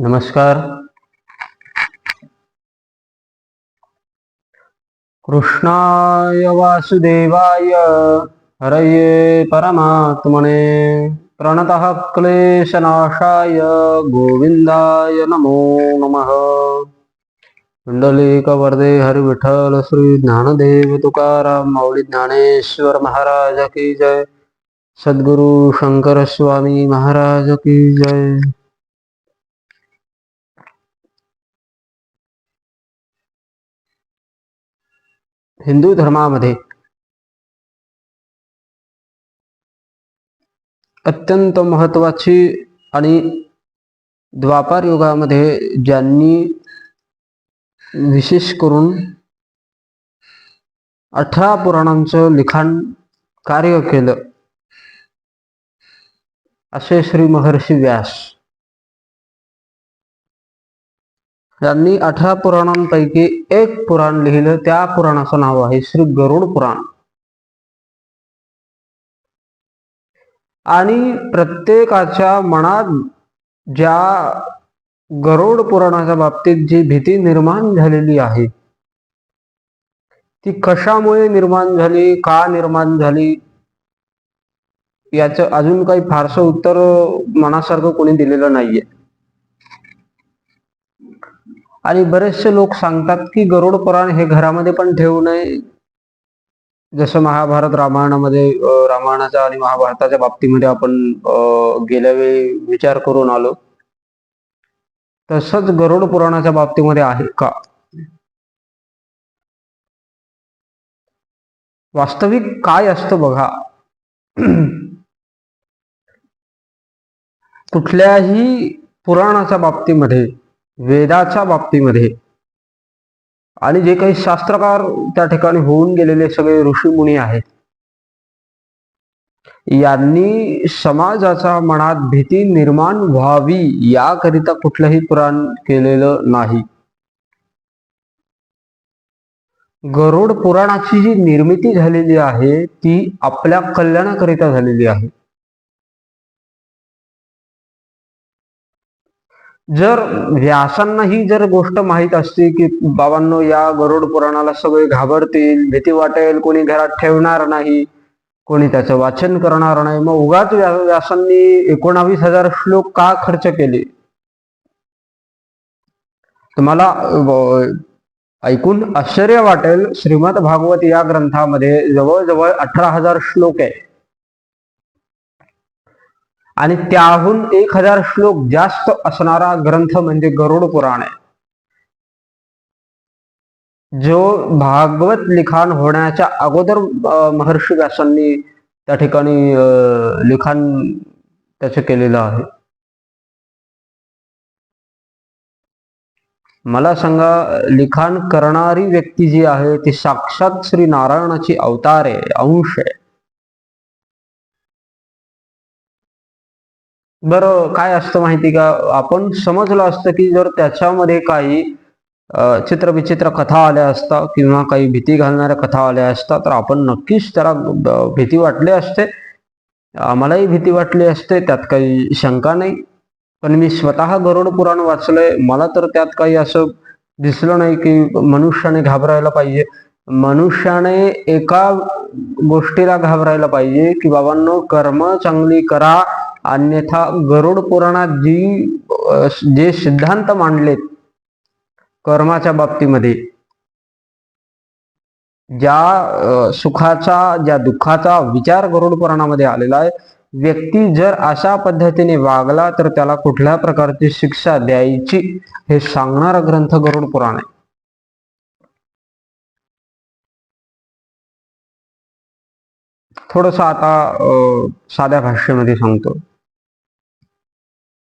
नमस्कार. कृष्णाय वासुदेवाय हरये परमात्मने. प्रणतः क्लेशनाशाय गोविंदाय नमो नमः. पुंडलिकवर्दे हरि विठ्ठल श्री ज्ञानदेव तुकाराम माऊली ज्ञानेश्वर महाराज की जय. सद्गुरु शंकर स्वामी महाराज की जय. हिंदू धर्मामध्ये अत्यंत महत्वाची आणि द्वापार युगामध्ये ज्यांनी विशेष करून अठरा पुराणांचं लिखाण कार्य केलं असे श्री महर्षी व्यास यांनी अठरा पुराणांपैकी एक पुराण लिहिलं. त्या पुराणाचं नाव आहे श्री गरुड पुराण. आणि प्रत्येकाच्या मनात ज्या गरुड पुराणाच्या बाबतीत जी भीती निर्माण झालेली आहे ती कशामुळे निर्माण झाली का निर्माण झाली याचं अजून काही फारसं उत्तर मनासारखं कोणी दिलेलं नाहीये. आणि बरेचसे लोक सांगतात की गरुड पुराण हे घरामध्ये पण ठेवू नये. जसं महाभारत रामायणामध्ये रामायणाच्या आणि महाभारताच्या बाबतीमध्ये आपण गेल्या वेळी विचार करून आलो. तसंच गरुड पुराणाच्या बाबतीमध्ये आहे का? वास्तविक काय असतं बघा? कुठल्याही पुराणाच्या बाबतीमध्ये वेदाच्या बाबतीमध्ये. आणि जे काही शास्त्रकार त्या ठिकाणी होऊन गेलेले सगळे ऋषीमुनी आहेत. यांनी समाजाच्या मनात भीती निर्माण व्हावी याकरिता कुठलंही पुराण केलेलं नाही. गरुड पुराणाची जी निर्मिती झालेली आहे ती आपल्या कल्याणाकरिता झालेली आहे. जर म्हणजे व्यासांना ही जर गोष्ट माहीत असती की बाबांनो या गरुड पुराणाला सगळे घाबरतील भीती वाटेल कोणी घरात ठेवणार नाही कोणी त्याचं वाचन करणार नाही मग उगाच व्या- व्यासांनी एकोणावीस हजार श्लोक का खर्च केले? तुम्हाला ऐकून आश्चर्य वाटेल श्रीमद भागवत या ग्रंथामध्ये जवळजवळ अठरा हजार श्लोक आहे. आणि त्याहून एक हजार श्लोक जास्त असणारा ग्रंथ म्हणजे गरुड पुराण आहे. जो भागवत लिखाण होण्याच्या अगोदर महर्षी व्यासांनी त्या ठिकाणी लिखाण त्याच केलेलं आहे. मला सांगा लिखाण करणारी व्यक्ती जी आहे ती साक्षात श्री नारायणाची अवतार आहे अंश आहे. बरं काय असतं माहिती का? आपण समजलं असतं की जर त्याच्यामध्ये काही चित्रविचित्र कथा आल्या असता किंवा काही भीती घालणाऱ्या कथा आल्या असता तर आपण नक्कीच त्याला भीती वाटली असते. आम्हालाही भीती वाटली असते त्यात काही शंका नाही. पण मी स्वतः गरुड पुराण वाचलंय. मला तर त्यात काही असं दिसलं नाही की मनुष्याने घाबरायला पाहिजे. मनुष्याने एका गोष्टीला घाबरायला पाहिजे की बाबांनो कर्म चांगली करा. अन्यथा गरुड पुराणात जी जे सिद्धांत मांडलेत कर्माच्या बाबतीमध्ये ज्या सुखाचा ज्या दुःखाचा विचार गरुड पुराणामध्ये आलेला आहे व्यक्ती जर अशा पद्धतीने वागला तर त्याला कुठल्या प्रकारची शिक्षा द्यायची हे सांगणारा ग्रंथ गरुड पुराण आहे. थोडस आता साध्या भाषेमध्ये सांगतो.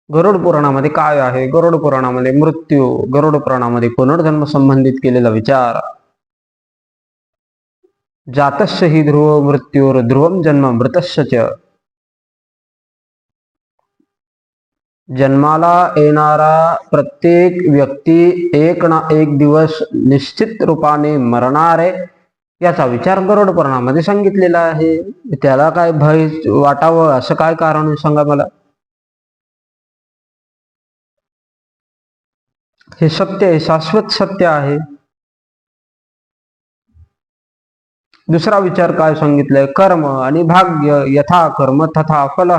गरुड पुराणामध्ये काय आहे? गरुड पुराणामध्ये मृत्यू गरुड पुराणामध्ये पुनर्जन्म संबंधित केलेला विचार. जातस्य हि ध्रुव मृत्यूर ध्रुवम जन्म मृतस्य जन्माला येणारा प्रत्येक व्यक्ती एक ना एक दिवस निश्चित रूपाने मरणार आहे याचा विचार गरुड पुराणामध्ये सांगितलेला आहे. त्याला काय भय वाटावं? असं काय कारण सांगा मला. हे सत्य आहे शाश्वत सत्य आहे. दुसरा विचार काय सांगितलंय? कर्म आणि भाग्य यथा कर्म तथा फल.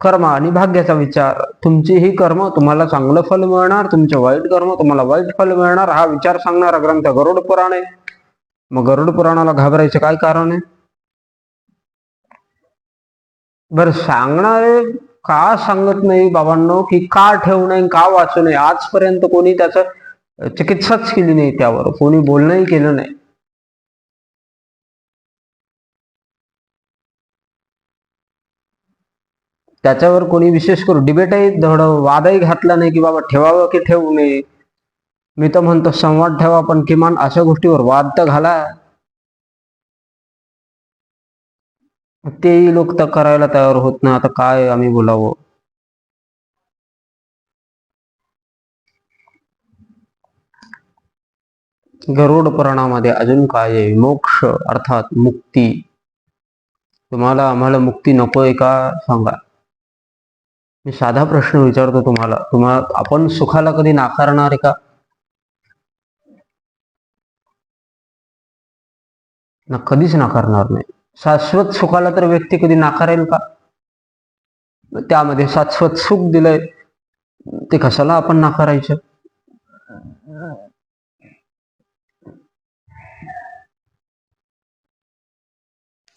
कर्म आणि भाग्याचा विचार तुमची ही कर्म तुम्हाला चांगलं फल मिळणार तुमचे वाईट कर्म तुम्हाला वाईट फल मिळणार हा विचार सांगणारा ग्रंथ गरुड पुराण आहे. मग गरुड पुराणाला घाबरायचं काय कारण आहे? बर सांगणारे का सांगत नाही बाबांनो? की का ठेवू नये का वाचू नये? आजपर्यंत कोणी त्याचं चिकित्साच केली नाही त्यावर. कोणी बोलणंही केलं नाही. त्याच्यावर कोणी विशेष करून डिबेटही धड वादही घातला नाही की बाबा ठेवावं की ठेवू नये. मी तर म्हणतो संवाद ठेवा पण किमान अशा गोष्टीवर वाद तर घाला. तेही लोक तर करायला तयार होत नाही. आता काय आम्ही बोलावं? गरुड पुराणामध्ये अजून काय आहे? मोक्ष अर्थात मुक्ती. तुम्हाला आम्हाला मुक्ती नकोय का? सांगा. मी साधा प्रश्न विचारतो तुम्हाला. तुम्हाला आपण सुखाला कधी नाकारणार आहे का? ना कधीच नाकारणार नाही. शाश्वत सुखाला तर व्यक्ती कधी नाकारेल का? त्यामध्ये शाश्वत सुख दिलंय. ते कशाला आपण नाकारायचं?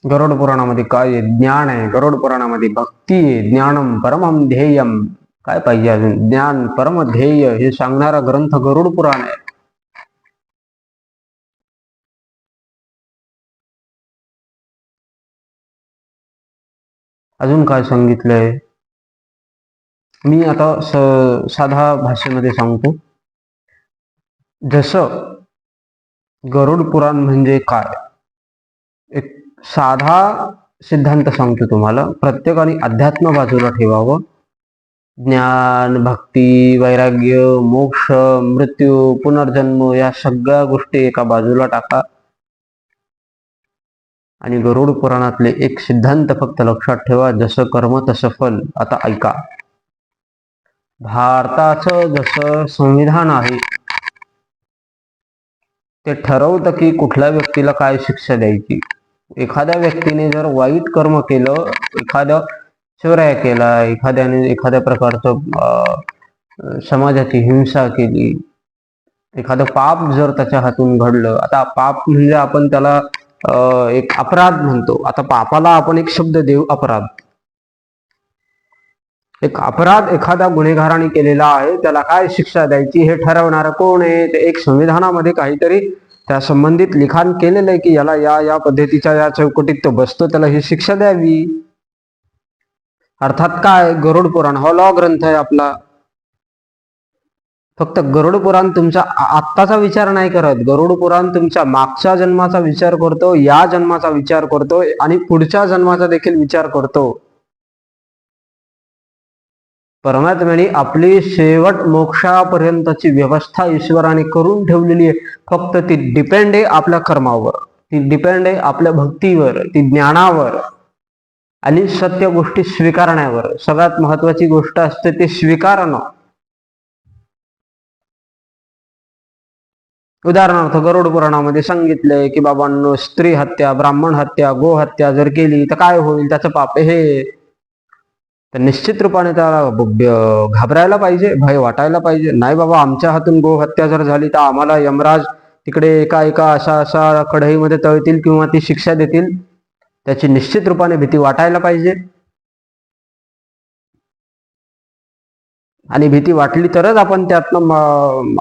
गरुड पुराणामध्ये काय आहे? ज्ञान आहे. गरुड पुराणामध्ये भक्ती आहे. ज्ञानम परमम ध्येयम काय पाहिजे अजून? ज्ञान परम ध्येय. हे सांगणारा ग्रंथ गरुड पुराण आहे. अजून काय सांगितलंय? मी आता स साधा भाषेमध्ये सांगतो. जसं गरुड पुराण म्हणजे काय? एक साधा सिद्धांत सांगतो तुम्हाला. प्रत्येकाने अध्यात्म बाजूला ठेवावं. ज्ञान भक्ती वैराग्य मोक्ष मृत्यू पुनर्जन्म या सगळ्या गोष्टी एका बाजूला टाका. आणि गरुड पुराणातले एक सिद्धांत फक्त लक्षात ठेवा जसं कर्म तसं फल. आता ऐका. भारताचं जसं संविधान आहे ते ठरवतं की कुठल्या व्यक्तीला काय शिक्षा द्यायची. एखाद्या व्यक्तीने जर वाईट कर्म केलं एखाद्या चोऱ्या केला एखाद्याने एखाद्या प्रकारचं समाजाची हिंसा केली एखादं पाप जर त्याच्या हातून घडलं आता पाप म्हणजे आपण त्याला एक अपराध म्हणतो. आता पापाला आपण एक शब्द देऊ अपराध. एक अपराध एखाद्या गुन्हेगाराने केलेला आहे त्याला काय शिक्षा द्यायची हे ठरवणार कोण आहे? ते एक संविधानामध्ये काहीतरी त्या संबंधित लिखाण केलेलं आहे की याला या या पद्धतीच्या या चौकटीत तो बसतो त्याला ही शिक्षा द्यावी. अर्थात काय? गरुड पुराण. हा लॉ ग्रंथ आहे आपला. फक्त गरुड पुराण तुमचा आत्ताचा विचार नाही करत. गरुड पुराण तुमच्या मागच्या जन्माचा विचार करतो या जन्माचा विचार करतो आणि पुढच्या जन्माचा देखील विचार करतो. परमात्म्याने आपली शेवट मोक्षापर्यंतची व्यवस्था ईश्वराने करून ठेवलेली आहे. फक्त ती डिपेंड आहे आपल्या कर्मावर. ती डिपेंड आहे आपल्या भक्तीवर ती ज्ञानावर आणि सत्य गोष्टी स्वीकारण्यावर. सगळ्यात महत्वाची गोष्ट असते ते स्वीकारणं. उदाहरणार्थ गरुड पुराणामध्ये सांगितलंय की बाबांनो स्त्री हत्या ब्राह्मण हत्या गो हत्या जर केली तर काय होईल? त्याचं पाप हे तर निश्चित रूपाने त्याला घाबरायला पाहिजे भय वाटायला पाहिजे. नाही बाबा आमच्या हातून गो हत्या जर झाली तर आम्हाला यमराज तिकडे एका एका अशा अशा कढईमध्ये तळतील किंवा ती शिक्षा देतील. त्याची निश्चित रूपाने भीती वाटायला पाहिजे. आणि भीती वाटली तरच आपण त्यातनं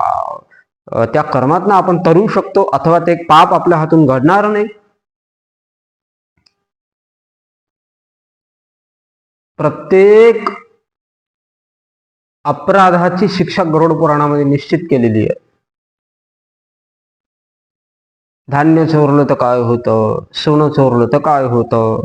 त्या कर्मातनं आपण तरू शकतो अथवा ते पाप आपल्या हातून घडणार नाही. प्रत्येक अपराधाची शिक्षा गरुड पुराणामध्ये निश्चित केलेली आहे. धान्य चोरलं तर काय होतं? सोनं चोरलं तर काय होतं?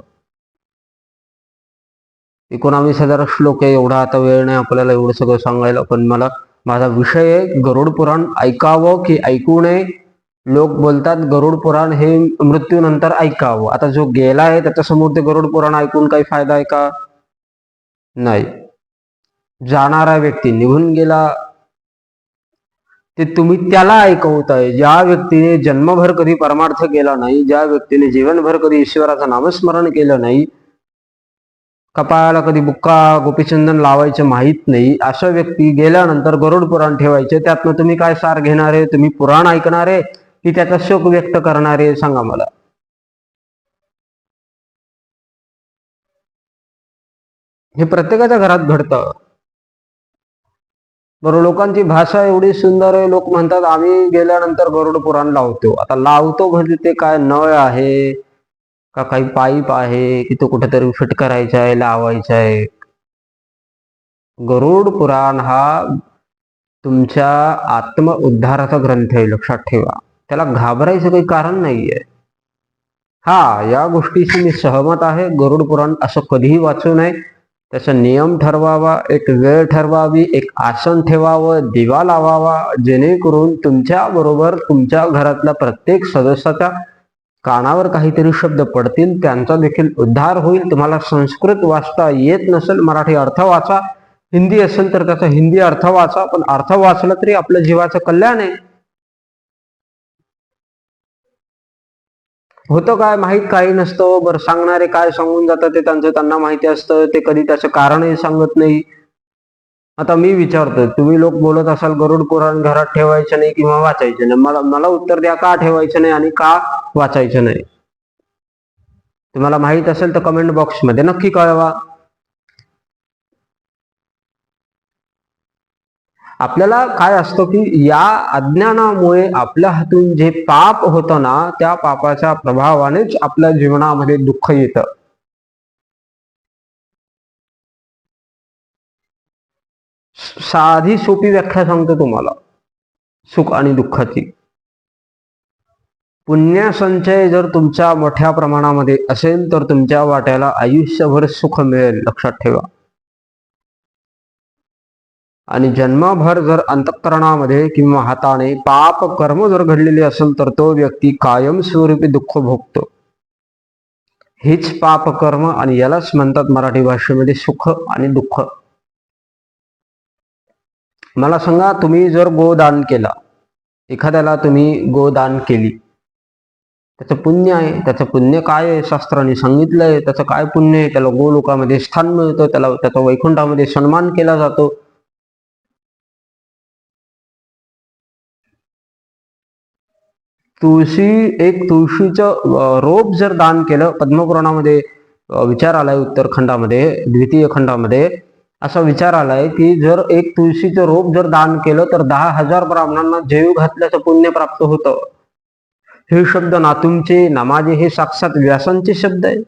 एकोणावीस हजार श्लोक आहे एवढा आता वेळ नाही आपल्याला एवढं सगळं सांगायला पण मला माझा विषय आहे गरुड पुराण. ऐकावं की ऐकू नये? लोक बोलतात गरुड पुराण हे मृत्यूनंतर ऐकावं. आता जो गेला आहे त्याच्यासमोर ते गरुड पुराण ऐकून काही फायदा आहे का? नाही. जाणारा व्यक्ती निघून गेला. ते तुम्ही त्याला ऐकवताय. ज्या व्यक्तीने जन्मभर कधी परमार्थ केला नाही ज्या व्यक्तीने जीवनभर कधी ईश्वराचं नामस्मरण केलं नाही कपाळाला कधी बुक्का गोपीचंदन लावायचे माहीत नाही. अशा व्यक्ती गेल्यानंतर गरुड पुराण ठेवायचे. त्यातनं तुम्ही काय सार घेणारे तुम्ही पुराण ऐकणारे की त्याचा शोक व्यक्त करणारे सांगा मला. हे प्रत्येकाच्या घरात घडतं. बरोबर लोकांची भाषा एवढी सुंदर आहे. लोक म्हणतात आम्ही गेल्यानंतर गरुड पुराण लावतो. आता लावतो म्हणजे ते काय नळ आहे? का काही पाईप आहे की तो कुठेतरी फिट करायचा आहे लावायचा आहे गरुड पुराण हा तुमच्या आत्म उद्धाराचा ग्रंथ आहे लक्षात ठेवा. त्याला घाबरायचं काही कारण नाहीये. हा या गोष्टीशी मी सहमत आहे. गरुड पुराण असं कधीही वाचू नये. त्याचा नियम ठरवावा एक वेळ ठरवावी एक आसन ठेवावं दिवा लावावा जेणेकरून तुमच्या बरोबर तुमच्या घरातल्या प्रत्येक सदस्याचा कानावर काहीतरी शब्द पडतील त्यांचा देखील उद्धार होईल. तुम्हाला संस्कृत वाचता येत नसेल मराठी अर्थ वाचा. हिंदी असेल तर त्याचा हिंदी अर्थ वाचा पण अर्थ वाचला तरी आपल्या जीवाचं कल्याण आहे. होतं काय माहीत काही नसतं. बरं सांगणारे काय सांगून जातात ते त्यांचं त्यांना माहिती असतं. ते कधी त्याचं कारणही सांगत नाही. आता मी विचारतोय तुम्ही लोक बोलत असाल गरुड पुराण घरात ठेवायचं नाही किंवा वाचायचं नाही. मला मला उत्तर द्या का ठेवायचं नाही आणि का वाचायचं नाही? तुम्हाला माहीत असेल तर कमेंट बॉक्समध्ये नक्की कळवा. आपल्याला काय असतं की या अज्ञानामुळे आपल्या हातून जे पाप होतं ना त्या पापाच्या प्रभावानेच आपल्या जीवनामध्ये दुःख येतं. साधी सोपी व्याख्या सांगतो तुम्हाला. सुख आणि दुःखाची. पुण्य संचय जर तुमच्या मोठ्या प्रमाणामध्ये असेल तर तुमच्या वाट्याला आयुष्यभर सुख मिळेल लक्षात ठेवा. आणि जन्मभर जर अंतःकरणामध्ये किंवा हाताने पाप कर्म जर घडलेले असेल तर तो व्यक्ती कायमस्वरूपी दुःख भोगतो. हेच पाप कर्म आणि यालाच म्हणतात मराठी भाषेमध्ये सुख आणि दुःख. मला सांगा तुम्ही जर गोदान केला एखाद्याला तुम्ही गोदान केली त्याचं पुण्य आहे त्याचं पुण्य काय आहे? शास्त्राने सांगितलंय त्याचं काय पुण्य आहे? त्याला गोलोकामध्ये स्थान मिळतं त्याला त्याचा वैकुंठामध्ये सन्मान केला जातो. तुळशी एक तुळशीचं रोप जर दान केलं पद्मपुराणामध्ये विचार आलाय उत्तरखंडामध्ये द्वितीय खंडामध्ये असा विचार आलाय की जर एक तुळशीचं रोप जर दान केलं तर दहा हजार ब्राह्मणांना जेव घातल्याचं पुण्य प्राप्त होतं. हे शब्द नातूमचे ना माझे हे साक्षात व्यासांचे शब्द आहे.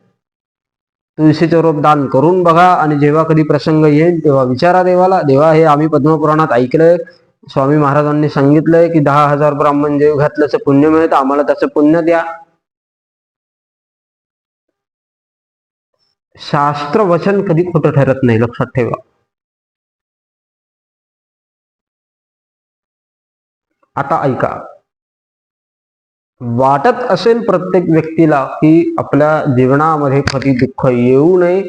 तुळशीचं रोप दान करून बघा आणि जेव्हा कधी प्रसंग येईल तेव्हा विचारा देवाला. देवा हे आम्ही पद्मपुराणात ऐकलंय. स्वामी महाराजांनी सांगितलंय की दहा हजार ब्राह्मण जेव घातल्याचं पुण्य मिळतं आम्हाला त्याचं पुण्य द्या. शास्त्र वचन कधी खोटं ठरत नाही लक्षात ठेवा. आता ऐका. वाटत असेल प्रत्येक व्यक्तीला की आपल्या जीवनामध्ये कधी दुःख येऊ नये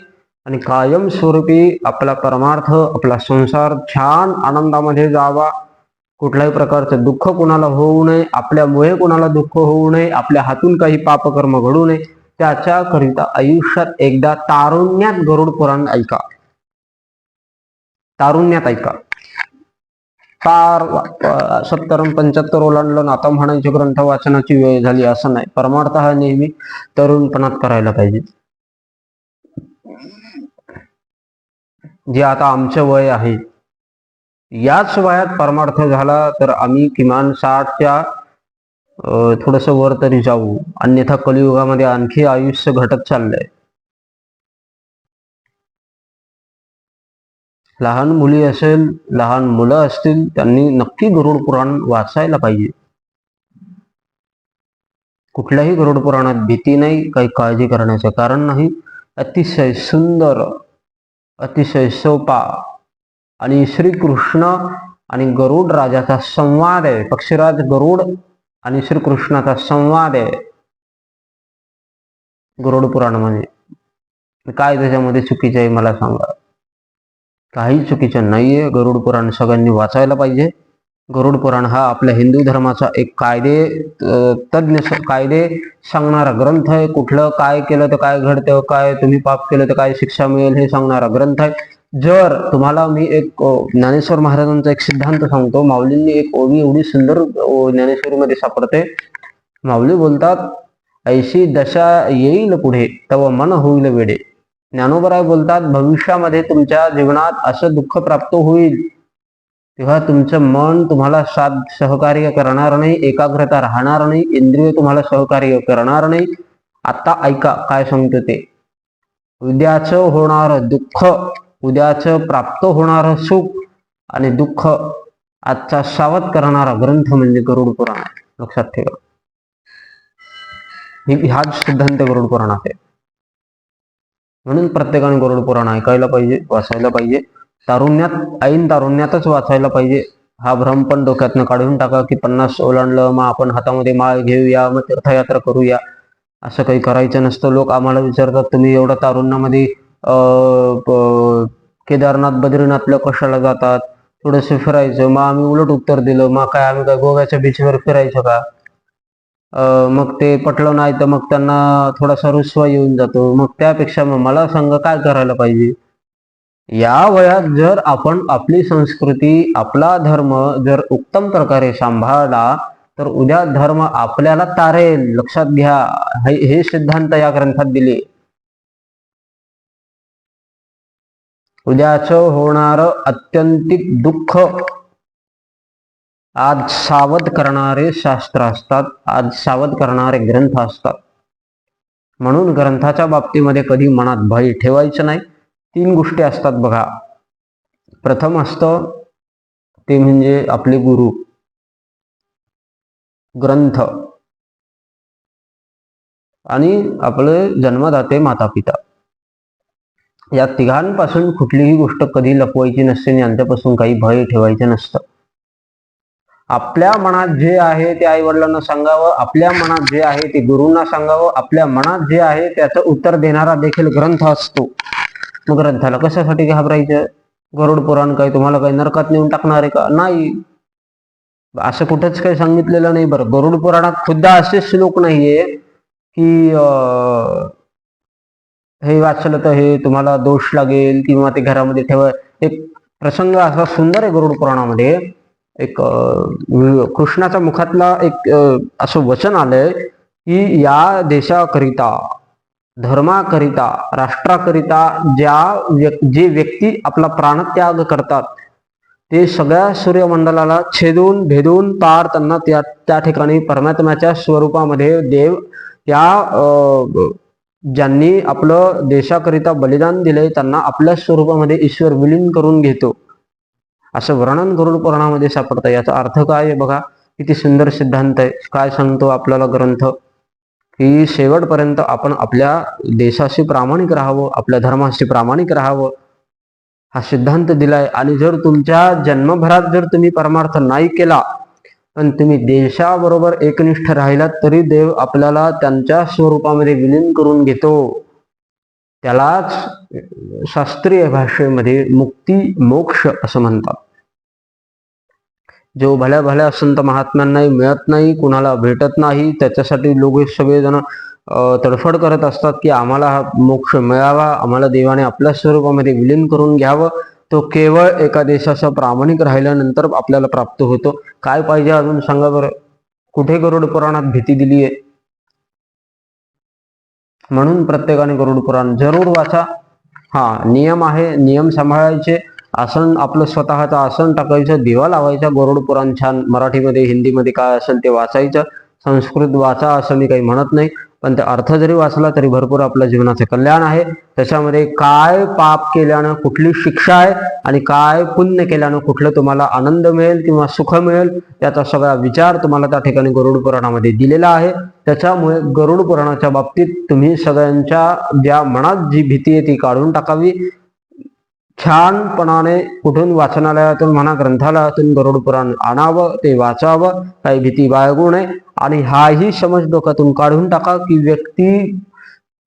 आणि कायमस्वरूपी आपला परमार्थ आपला संसार छान आनंदामध्ये जावा. कुठल्याही प्रकारचं दुःख कुणाला होऊ नये आपल्यामुळे कुणाला दुःख होऊ नये आपल्या हातून काही पापकर्म घडू नये. त्याच्याकरिता आयुष्यात एकदा तारुण्यात गरुड पुराण ऐका. तारुण्यात ऐका. तार सत्तर पंच्याहत्तर ओलांडलं आता म्हणायचे ग्रंथ वाचनाची वेळ झाली असं नाही. परमार्थ हा नेहमी तरुणपणात करायला पाहिजे. जे आता आमचं वय आहे. याच वयात परमार्थ झाला तर आम्ही किमान साठच्या थोडस वर तरी जाऊ. अन्यथा कलियुगामध्ये आणखी आयुष्य घटत चाललंय. लहान मुली असेल लहान मुलं असतील त्यांनी नक्की गरुड पुराण वाचायला पाहिजे. कुठल्याही गरुड पुराणात भीती नाही काही काळजी करण्याचं कारण नाही. अतिशय सुंदर अतिशय सोपा आणि श्रीकृष्ण आणि गरुड राजाचा संवाद आहे. पक्षीराज गरुड आणि श्रीकृष्णाचा संवाद आहे. गरुड पुराणामध्ये काय त्याच्यामध्ये चुकीचं आहे मला सांगा. काही चुकीचं नाहीये गरुड पुराण सगळ्यांनी वाचायला पाहिजे. गरुड पुराण हा आपल्या हिंदू धर्माचा एक कायदे तज्ज्ञ तज्ञ कायदे सांगणारा ग्रंथ आहे. कुठलं काय केलं तर काय घडतं काय तुम्ही पाप केलं तर काय शिक्षा मिळेल हे सांगणारा ग्रंथ आहे. जर तुम्हाला मी एक ज्ञानेश्वर महाराजांचा एक सिद्धांत सांगतो. माऊलींनी एक ओवी एवढी सुंदर ज्ञानेश्वरीमध्ये सापडते. माऊली बोलतात ऐशी दशा येईल पुढे तव मन होईल वेडे. ज्ञानोबराय बोलतात भविष्यामध्ये तुमच्या जीवनात असं दुःख प्राप्त होईल. तेव्हा तुमचं मन तुम्हाला साथ सहकार्य करणार नाही एकाग्रता राहणार नाही इंद्रिय तुम्हाला सहकार्य करणार नाही. आता ऐका काय सांगतो ते. उद्याचं होणार दुःख उद्याचं प्राप्त होणार सुख आणि दुःख आजचा सावध करणारा ग्रंथ म्हणजे गरुड पुराण आहे. लक्षात ठेवा. हाच सिद्धांत गरुड पुराण आहे. म्हणून प्रत्येकाने गरुड पुराण ऐकायला पाहिजे वाचायला पाहिजे. तारुण्यात ऐन तारुण्यातच वाचायला पाहिजे. हा भ्रम पण डोक्यातनं काढून टाका की पन्नास ओलांडलं मग आपण हातामध्ये माळ घेऊया मग तीर्थयात्रा करूया. असं काही करायचं नसतं. लोक आम्हाला विचारतात तुम्ही एवढ्या तारुण्यामध्ये केदारनाथ बद्रीनाथला कशाला जातात? थोडंसं फिरायचं. मग आम्ही उलट उत्तर दिलं. मग काय आम्ही काय गोव्याच्या बीचवर फिरायचं का? मग ते पटलं नाही तर मग त्यांना थोडासा रुसवा येऊन जातो. मग त्यापेक्षा मग मला सांग काय करायला पाहिजे? या वयात जर आपण आपली संस्कृती आपला धर्म जर उत्तम प्रकारे सांभाळला तर उद्या धर्म आपल्याला तारेल. लक्षात घ्या. हे सिद्धांत या ग्रंथात दिले. उद्याचं होणार अत्यंतिक दुःख. आज सावध करणारे शास्त्र असतात. आज सावध करणारे ग्रंथ असतात. म्हणून ग्रंथाच्या बाबतीमध्ये कधी मनात भय ठेवायचं नाही. तीन गोष्टी असतात बघा. प्रथम असतं ते म्हणजे आपले गुरु. ग्रंथ. आणि आपले जन्मदाते माता पिता या तिघांपासून कुठलीही गोष्ट कधी लपवायची नसते आणि यांच्यापासून काही भय ठेवायचं नसतं. आपल्या मनात जे आहे ते आई वडिलांना सांगावं आपल्या मनात जे आहे ते गुरूंना सांगावं आपल्या मनात जे आहे त्याचं उत्तर देणारा देखील ग्रंथ असतो. मग ग्रंथाला कशासाठी घाबरायचं? गरुड पुराण काय तुम्हाला काही नरकात नेऊन टाकणार आहे का? नाही. असं कुठंच काही सांगितलेलं नाही बरं. गरुड पुराणात खुद्द असे श्लोक नाहीये की अं, हे वाचलं तर हे तुम्हाला दोष लागेल किंवा ते घरामध्ये ठेवा. एक प्रसंग असा सुंदर आहे गरुड पुराणामध्ये. एक कृष्णाच्या मुखातला एक असं वचन आलंय की या देशाकरिता धर्माकरिता राष्ट्राकरिता ज्या व्यक- जे व्यक्ती आपला प्राणत्याग करतात ते सगळ्या सूर्यमंडलाला छेदून भेदून पार त्यांना त्या त्या ठिकाणी परमात्म्याच्या स्वरूपामध्ये देव त्या ज्यांनी आपलं देशाकरिता बलिदान दिलंय त्यांना आपल्या स्वरूपामध्ये ईश्वर विलीन करून घेतो. असं वर्णन करून पुराणामध्ये सापडतं. याचा अर्थ काय आहे बघा किती सुंदर सिद्धांत आहे. काय सांगतो आपल्याला ग्रंथ? की शेवटपर्यंत आपण आपल्या देशाशी प्रामाणिक राहावं आपल्या धर्माशी प्रामाणिक राहावं. हा सिद्धांत दिलाय. आणि जर तुमच्या जन्मभरात जर तुम्ही परमार्थ नाही केला पण तुम्ही देशाबरोबर एकनिष्ठ राहिलात तरी देव आपल्याला त्यांच्या स्वरूपामध्ये विलीन करून घेतो. त्यालाच शास्त्रीय भाषेमध्ये मुक्ती मोक्ष असं म्हणतात. जो भल्या भल्या संत महात्म्यांनाही मिळत नाही कुणाला भेटत नाही त्याच्यासाठी लोक सगळेजण तडफड करत असतात की आम्हाला हा मोक्ष मिळावा आम्हाला देवाने आपल्या स्वरूपामध्ये विलीन करून घ्यावं. तो केवळ एका देशाचा प्रामाणिक राहिल्यानंतर आपल्याला प्राप्त होतो. काय पाहिजे अजून सांगा बरं? कुठे गरुड पुराणात भीती दिली आहे? म्हणून प्रत्येकाने गरुड पुराण जरूर वाचा. हा नियम आहे नियम सांभाळायचे. आसन आपलं स्वतःचं आसन टाकायचं दिवा लावायचा गरुड पुराण छान मराठीमध्ये हिंदीमध्ये काय असेल ते वाचायचं. संस्कृत वाचा असं मी काही म्हणत नाही. पण ते अर्थ जरी वाचला तरी भरपूर आपल्या जीवनाचे कल्याण आहे. त्याच्यामध्ये काय पाप केल्यानं कुठली शिक्षा आहे आणि काय पुण्य केल्यानं कुठलं तुम्हाला आनंद मिळेल किंवा सुख मिळेल याचा सगळा विचार तुम्हाला त्या ठिकाणी गरुड पुराणामध्ये दिलेला आहे. त्याच्यामुळे गरुड पुराणाच्या बाबतीत तुम्ही सगळ्यांच्या ज्या मनात जी भीती आहे ती काढून टाकावी. छानपणाने कुठून वाचनालयातून म्हणा ग्रंथालयातून गरुड पुराण आणावं ते वाचावं काही भीती बाळगू नये आणि हाही समज डोक्यातून काढून टाका की व्यक्ती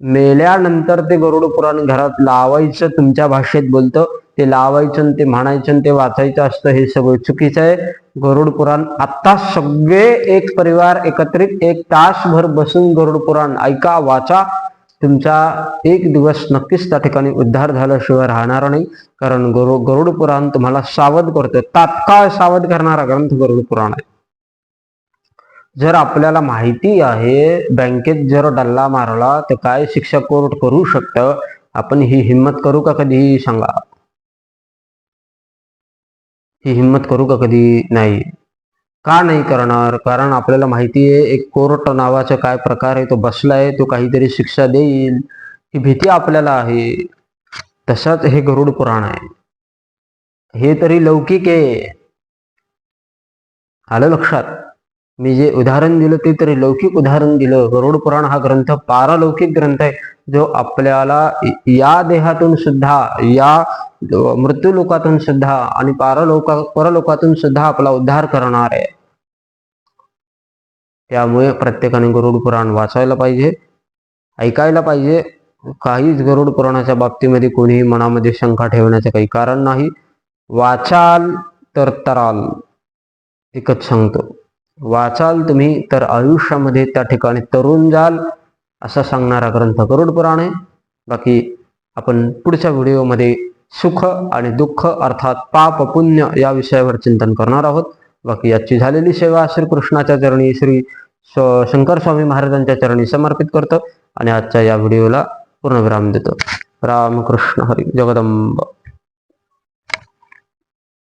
मेल्यानंतर ते गरुड पुराण घरात लावायचं तुमच्या भाषेत बोलतं ते लावायचं आणि ते म्हणायचं आणि ते वाचायचं असतं हे सगळं चुकीचं आहे. गरुड पुराण आत्ता सगळे एक परिवार एकत्रित एक तासभर बसून गरुड पुराण ऐका वाचा. तुमचा एक दिवस नक्कीच त्या ठिकाणी उद्धार झाल्याशिवाय राहणार नाही. कारण गरु गरुड पुराण तुम्हाला सावध करतो तात्काळ सावध करणारा ग्रंथ गरुड पुराण आहे. जर आपल्याला माहिती आहे बँकेत जर डल्ला मारला तर काय शिक्षा कोर्ट करू शकतं? आपण ही हिंमत करू का कधी सांगा. ही हिंमत करू का कधी नाही. का नाही करणार? कारण आपल्याला माहिती आहे एक कोर्ट नावाचा काय प्रकार आहे तो बसलाय तो काहीतरी शिक्षा देईल ही भीती आपल्याला आहे. तसंच हे गरुड पुराण आहे. हे तरी लौकिक आहे. आलं लक्षात? मी जे उदाहरण दिलं ते तरी लौकिक उदाहरण दिलं. गरुड पुराण हा ग्रंथ पारलौकिक ग्रंथ आहे. जो आपल्याला या देहातून सुद्धा या मृत्यू लोकातून सुद्धा आणि पारलोका परलोकातून सुद्धा आपला उद्धार करणार आहे. त्यामुळे प्रत्येकाने गरुड पुराण वाचायला पाहिजे ऐकायला पाहिजे. काहीच गरुड पुराणाच्या बाबतीमध्ये कोणीही मनामध्ये शंका ठेवण्याचं काही कारण नाही. वाचाल तर तराल एकच सांगतो. वाचाल तुम्ही तर आयुष्यामध्ये त्या ठिकाणी तरुण जाल असा सांगणारा ग्रंथ गरुड पुराण. आहे बाकी आपण पुढच्या व्हिडिओमध्ये सुख आणि दुःख अर्थात पाप पुण्य या विषयावर चिंतन करणार आहोत. बाकी याची झालेली सेवा श्रीकृष्णाच्या चरणी श्री शंकर स्वामी महाराजांच्या चरणी समर्पित करतो आणि आजच्या या व्हिडिओला पूर्णविराम देतो. रामकृष्ण हरी जगदंब.